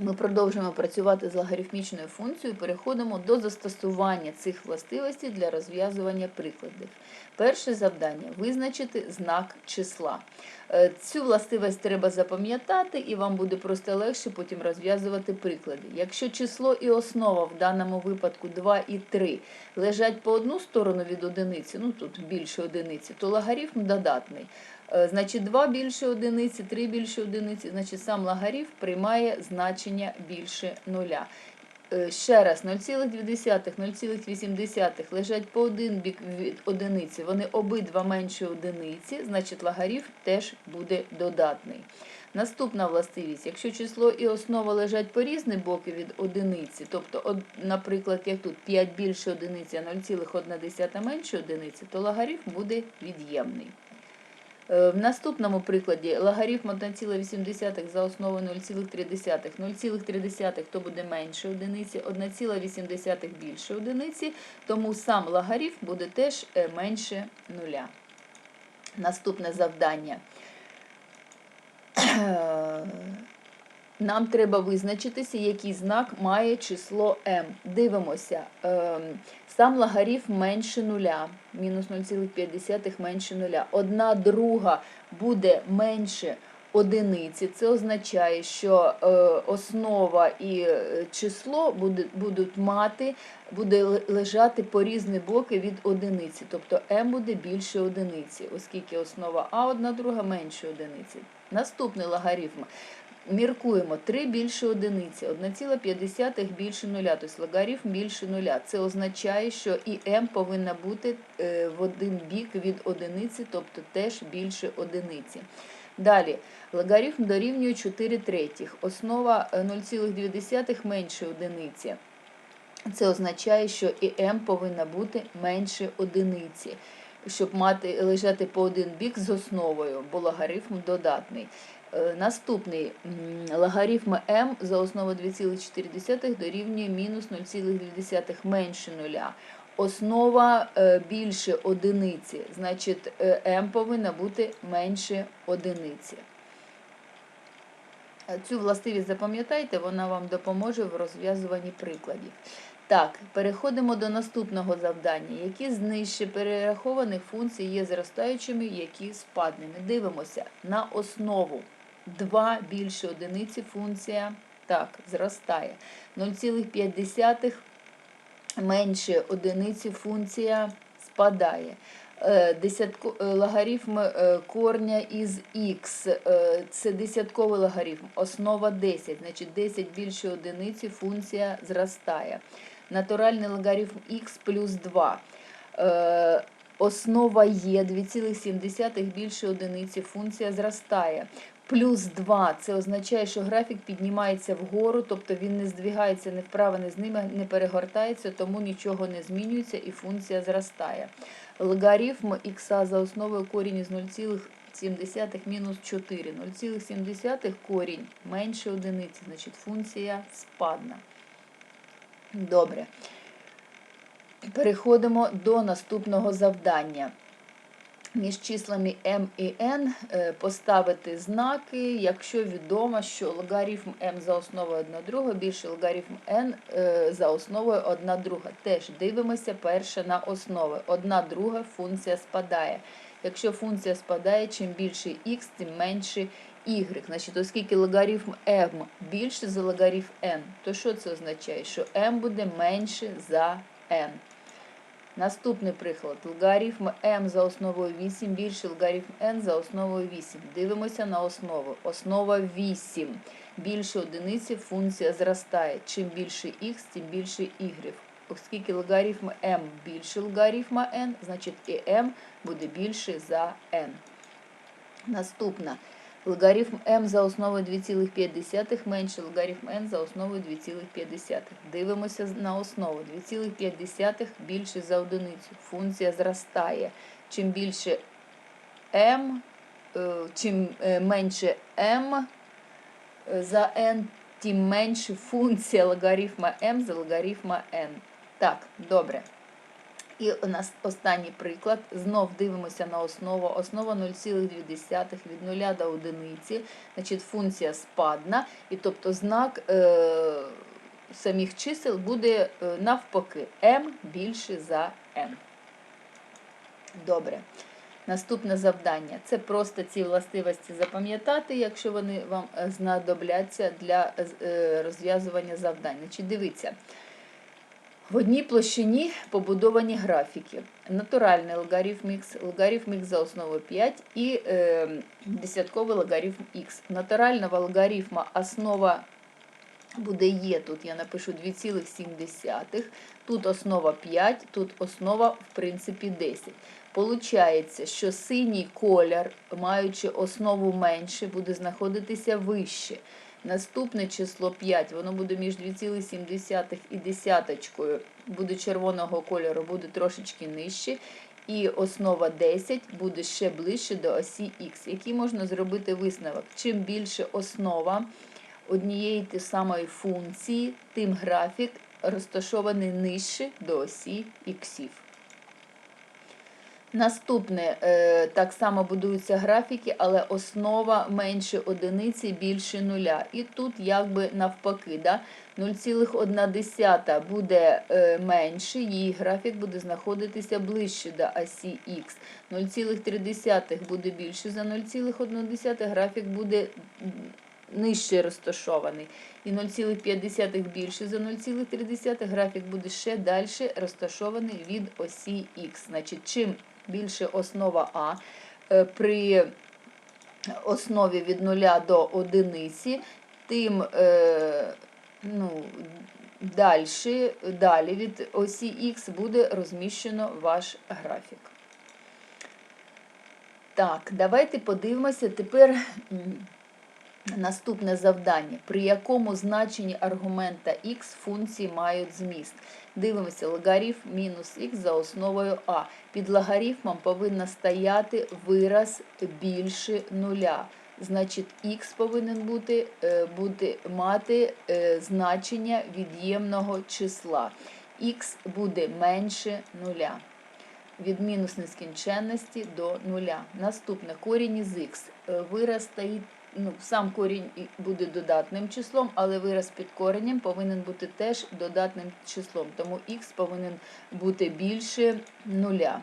Ми продовжуємо працювати з логарифмічною функцією, переходимо до застосування цих властивостей для розв'язування прикладів. Перше завдання визначити знак числа. Е, Цю властивість треба запам'ятати, і вам буде просто легше потім розв'язувати приклади. Якщо число і основа в даному випадку 2 і 3 лежать по одну сторону від одиниці, ну тут більше одиниці, то логарифм додатний. Е, Значить, 2 більше одиниці, 3 більше одиниці, значить сам логарифм приймає значення більше нуля. Е, Ще раз, 0,2, 0,8 лежать по один бік від одиниці, вони обидва менше одиниці, значить логарифм теж буде додатний. Наступна властивість, якщо число і основа лежать по різні боки від одиниці, тобто, наприклад, як тут 5 більше одиниці, а 0,1 менше одиниці, то логарифм буде від'ємний. Е, В наступному прикладі логарифм 1,8 за основу 0,3. 0,3 то буде менше одиниці, 1,8 більше одиниці, тому сам логарифм буде теж е, менше нуля. Наступне завдання. Нам треба визначитися, який знак має число m. Дивимося. Сам логарифм менше нуля, мінус 0,5 менше нуля. Одна друга буде менше одиниці. Це означає, що е, основа і е, число будуть мати, буде лежати по різні боки від одиниці. Тобто m буде більше одиниці, оскільки основа а одна друга менше одиниці. Наступний логарифм. Міркуємо 3 більше одиниці, 1,5 більше нуля, тобто логарифм більше нуля. Це означає, що і m повинна бути е, в один бік від одиниці, тобто теж більше одиниці. Далі, логарифм дорівнює 4 третіх, основа е, 0,2 менше одиниці. Це означає, що і m повинна бути менше одиниці, щоб мати лежати по один бік з основою, бо логарифм додатний. Е, Наступний логарифм m за основу 2,4 дорівнює мінус 0,2 менше нуля. Основа е, більше одиниці, значить е, m повинна бути менше одиниці. Е, Цю властивість запам'ятайте, вона вам допоможе в розв'язуванні прикладів. Так, переходимо до наступного завдання. Які з нижче перерахованих функцій є зростаючими, які спадними? Дивимося на основу. 2 більше одиниці функція так, зростає. 0,5 менше одиниці функція спадає. Е, Десятко, е, логарифм е, корня із х, це десятковий логарифм, основа 10, значить 10 більше одиниці функція зростає. Натуральний логарифм х плюс 2. Е, Основа є 2,7 більше одиниці, функція зростає. Плюс 2 це означає, що графік піднімається вгору, тобто він не здвигається не вправо, не з ними, не перегортається, тому нічого не змінюється і функція зростає. Логарифм х за основою корінь із 0,7 мінус 4. 0,7 корінь менше одиниці, значить функція спадна. Добре. Переходимо до наступного завдання. Між числами m і n е, поставити знаки, якщо відомо, що логарифм m за основою 1 друга більше логарифм n е, за основою 1 друга. Теж дивимося перше на основи. 1 друга функція спадає. Якщо функція спадає, чим більше x, тим менше y. Значить, оскільки логарифм m більше за логарифм n, то що це означає? Що m буде менше за n. Наступний приклад. Логарифм m за основою 8 більше логарифм n за основою 8. Дивимося на основу. Основа 8. Більше одиниці функція зростає. Чим більше x, тим більше y. Оскільки логарифм m більше логарифма n, значить і m буде більше за n. Наступна. Логарифм m за основою 2,5 менше логарифм n за основою 2,5. Дивимося на основу. 2,5 більше за одиницю. Функція зростає. Чим більше m, е, чим е, менше m е, за n, тим менше функція логарифма m за логарифма n. Так, добре. І у нас останній приклад. Знов дивимося на основу. Основа 0,2 від 0 до одиниці. Значить, функція спадна, і тобто знак е, самих чисел буде е, навпаки m більше за n. Добре. Наступне завдання це просто ці властивості запам'ятати, якщо вони вам е, знадобляться для е, розв'язування завдань. Значить, дивіться. В одній площині побудовані графіки. Натуральний логарифм х, логарифм х за основу 5 і е, десятковий логарифм х. Натурального логарифма основа буде є, тут я напишу 2,7, тут основа 5, тут основа, в принципі, 10. Получається, що синій колір, маючи основу менше, буде знаходитися вище. Наступне число 5, воно буде між 2,7 і десяточкою, буде червоного кольору, буде трошечки нижче. І основа 10 буде ще ближче до осі Х. Який можна зробити висновок? Чим більше основа однієї ті самої функції, тим графік розташований нижче до осі іксів. Наступне, е, так само будуються графіки, але основа менше одиниці, більше нуля. І тут якби навпаки, да? 0,1 буде е, менше, її графік буде знаходитися ближче до осі Х. 0,3 буде більше за 0,1, графік буде нижче розташований. І 0,5 більше за 0,3 графік буде ще далі розташований від осі Х. Значить, чим більше основа А е, при основі від 0 до 1, тим е, ну, далі, далі від осі Х буде розміщено ваш графік. Так, давайте подивимося тепер наступне завдання, при якому значенні аргумента х функції мають зміст. Дивимося, логарифм мінус х за основою а. Під логарифмом повинна стояти вираз більше нуля. Значить, х повинен бути, е, бути мати е, значення від'ємного числа. Х буде менше нуля. Від мінус нескінченності до нуля. Наступне корінь із х. Е, Вираз стоїть ну, сам корінь буде додатним числом, але вираз під коренем повинен бути теж додатним числом. Тому х повинен бути більше нуля.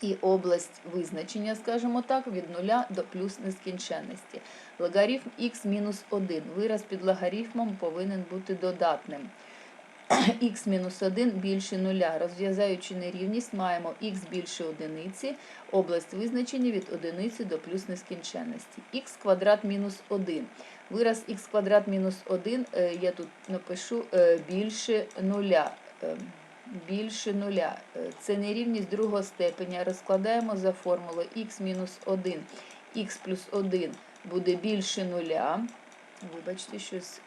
І область визначення, скажімо так, від нуля до плюс нескінченності. Логарифм х мінус 1. Вираз під логарифмом повинен бути додатним х мінус 1 більше нуля. Розв'язаючи нерівність, маємо х більше одиниці, область визначення від одиниці до плюс нескінченності. х квадрат мінус 1. Вираз х квадрат мінус 1, е, я тут напишу е, більше нуля. Е, більше нуля. Це нерівність другого степеня. Розкладаємо за формулою х мінус 1, х плюс 1 буде більше нуля. Вибачте, щось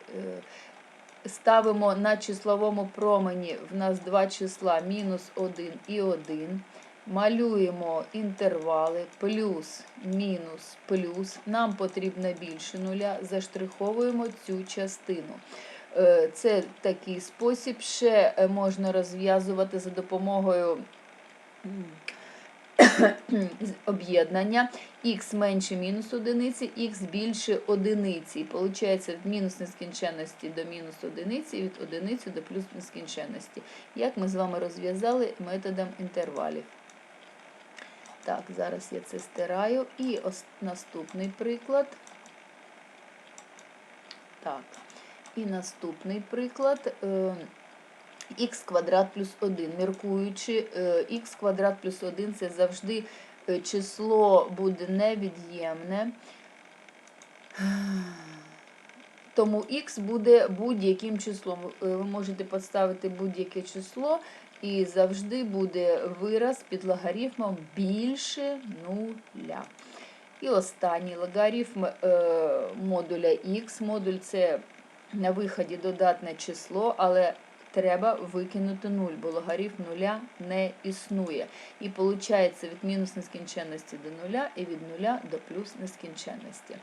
ставимо на числовому промені в нас два числа мінус 1 і 1. Малюємо інтервали плюс, мінус, плюс. Нам потрібно більше нуля. Заштриховуємо цю частину. Е, це такий спосіб. Ще е, можна розв'язувати за допомогою об'єднання х менше мінус одиниці, х більше одиниці. Получається від мінус нескінченності до мінус одиниці, від одиниці до плюс нескінченності. Як ми з вами розв'язали методом інтервалів. Так, зараз я це стираю. І наступний приклад. Так, і наступний приклад. Е, х квадрат плюс 1. Міркуючи, х квадрат плюс 1 це завжди е, число буде невід'ємне. Тому х буде будь-яким числом. Е, ви можете поставити будь-яке число, і завжди буде вираз під логарифмом більше нуля. І останній логарифм е, модуля х. Модуль це на виході додатне число, але треба викинути 0, бо логарифм нуля не існує. І виходить від мінус нескінченності до нуля і від нуля до плюс нескінченності.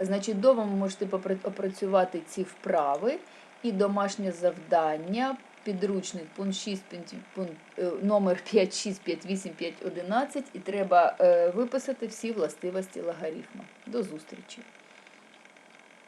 Значить, вдома ви можете опрацювати ці вправи і домашнє завдання підручник пункт 6, пункт, пункт, е, номер 5, 6, 5, 8, 5, 11 і треба е, виписати всі властивості логарифму. До зустрічі!